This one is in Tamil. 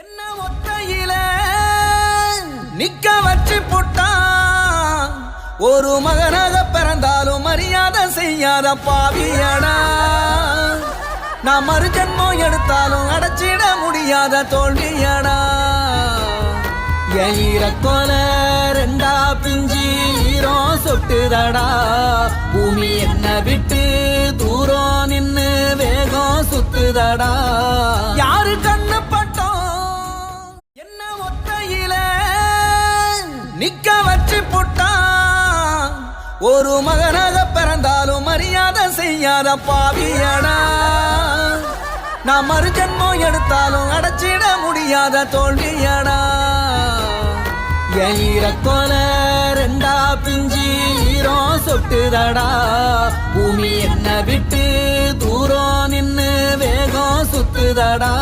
என்ன ஒத்தையில? நிக்க வச்சு போட்டான். ஒரு மகனாக பிறந்தாலும் மரியாதை செய்யாத பாவியடா. நான் மறு ஜென்மம் எடுத்தாலும் அடைச்சிட முடியாத தோல்வியடா. எயிர கொலை ரெண்டா பிஞ்சி ஈரம் சொட்டுதடா. பூமி என்ன விட்டு தூரம் நின்னு வேகம் சுத்துதடா. நிக்க வச்சு புட்டான். ஒரு மகனாக பிறந்தாலும் மரியாதை செய்யாத பாவியடா. நான் மறு ஜென்மம் எடுத்தாலும் அடைச்சிட முடியாத தோல்வியடா. என் ரெண்டா பிஞ்சி ஈரம் சொட்டுதடா. பூமி என்ன விட்டு தூரம் நின்னு வேகம் சுத்துதடா.